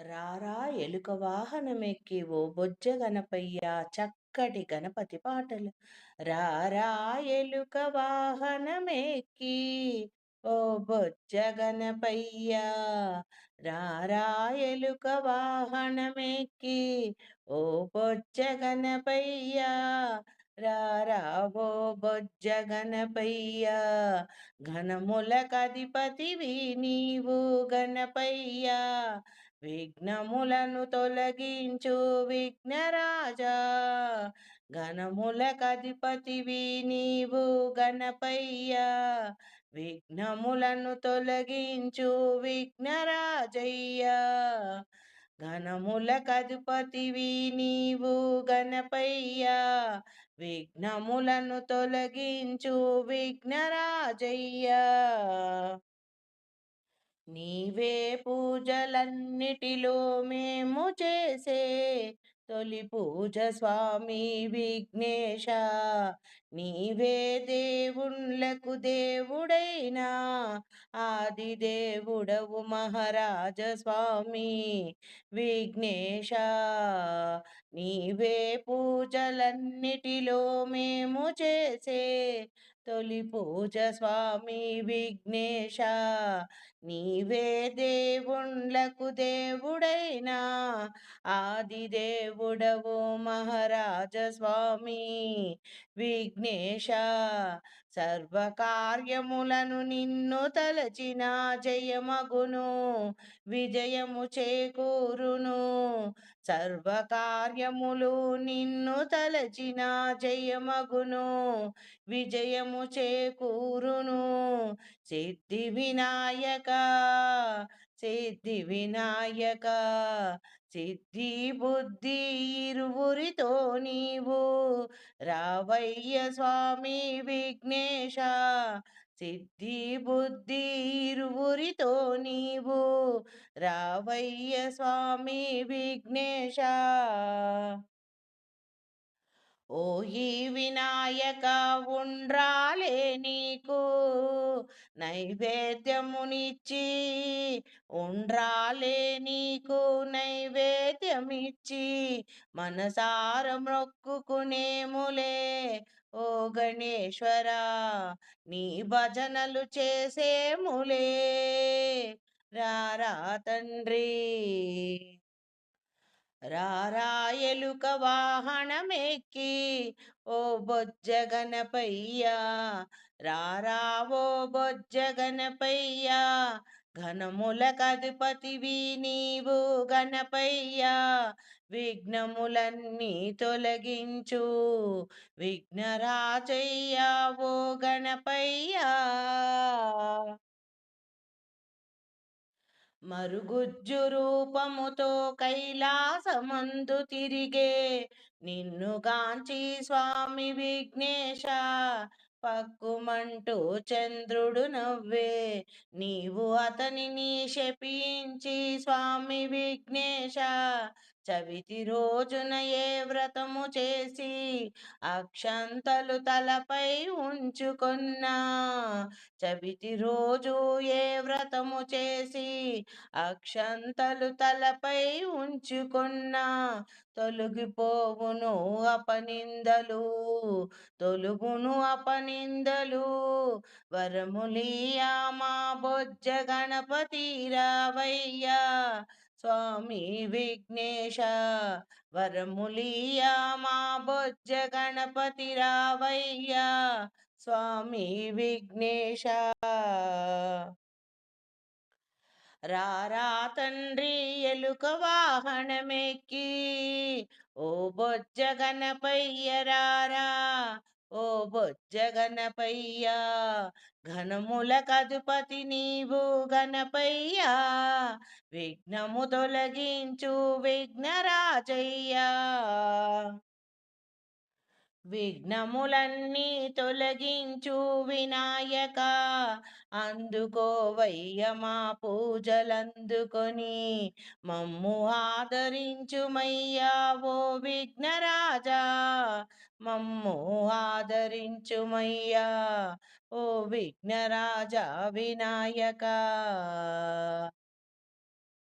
రారా ఎలుక వాహనమెక్కి ఓ బొజ్జ గణపయ్య చక్కటి గణపతి పాటలు. రారా ఎలుక వాహనమెక్కి ఓ బొజ్జ గణపయ్య రారా ఎలుక వాహనమెక్కి ఓ బొజ్జ గణపయ్య రారా ఓ బొజ్జ గణపయ్య ఘనముల కధిపతివి నీవు గణపయ్య విఘ్నములను తొలగించు విఘ్నరాజా. ఘనముల కధిపతివి నీవు గణపయ్యా విఘ్నములను తొలగించు విఘ్నరాజయ్యా. ఘనముల కధిపతివి నీవు గణపయ్యా విఘ్నములను తొలగించు విఘ్నరాజయ్యా. నీవే పూజలన్నిటిలో మేము చేసే తొలి పూజ స్వామి విఘ్నేశ. నీవే దేవుళ్ళకు దేవుడైనా ఆది దేవుడవు మహారాజ స్వామి విఘ్నేశ. నీవే పూజలన్నిటిలో మేము చేసే తొలి పూజ స్వామి విఘ్నేశ. నీవే దేవుళ్ళకు దేవుడైనా ఆది దేవుడవు మహారాజ స్వామి విఘ్నేశ. సర్వకార్యములను నిన్ను తలచిన జయమగును విజయము చేకూరును. సర్వకార్యములు నిన్ను తలచిన జయమగును విజయము చేకూరును. సిద్ధి వినాయక సిద్ధి వినాయక సిద్ధి బుద్ధి ఇరువురితో నీవు. రావయ్య స్వామి విఘ్నేశ సిద్ధి బుద్ధి ఇరువురితో నీవు. రావయ్య స్వామి విఘ్నేశ. ఓహి వినాయక ఉండ్రాలే నీకు నైవేద్యమునిచ్చి ఉండ్రాలే నీకు నైవేద్యమిచ్చి మనసార మొక్కుకునేములే. ఓ గణేశ్వరా నీ భజనలు చేసేములే. రారా తండ్రి. రారాయలుక వాహనమెక్కి ఓ బొజ్జగనపయ్యా రారా ఓ బొజ్జ ఘనముల కధిపతివి నీవు గణపయ్యా విఘ్నములన్నీ తొలగించు విఘ్నరాజయ్యా ఓ గణపయ్యా. మరుగుజ్జు రూపముతో కైలాసమందు తిరిగే నిన్నుగాంచి స్వామి విఘ్నేశ. పక్కుమంటూ చంద్రుడు నవ్వే నీవు అతనిని శపించి స్వామి విఘ్నేశ. చవితి రోజున ఏ వ్రతము చేసి అక్షంతలు తలపై ఉంచుకున్నా. చవితి రోజు ఏ వ్రతము చేసి అక్షంతలు తలపై ఉంచుకున్నా. తొలగిపోవును అపనిందలు తొలుగును అపనిందలు. వరములియా మా బొజ్జ గణపతి రావయ్యా స్వామి విఘ్నేశ వరములియా మా బొజ్జ గణపతి రావయ్యా. స్వామి విఘ్నేశ. రారా తండ్రి ఎలుక వాహనమెక్కి. ఓ బొజ్జ గణపయ్య రారా ఓ బొజ్జ ఘనముల కదుపతి నీవు గణపయ్యా విఘ్నము తొలగించు విఘ్నరాజయ్యా. విఘ్నములన్నీ తొలగించు వినాయక. అందుకోవయ్య మా పూజలందుకొని మమ్ము ఆదరించుమయ్యా ఓ విఘ్నరాజా. మమ్ము ఆదరించుమయ్యా ఓ విఘ్నరాజా వినాయక.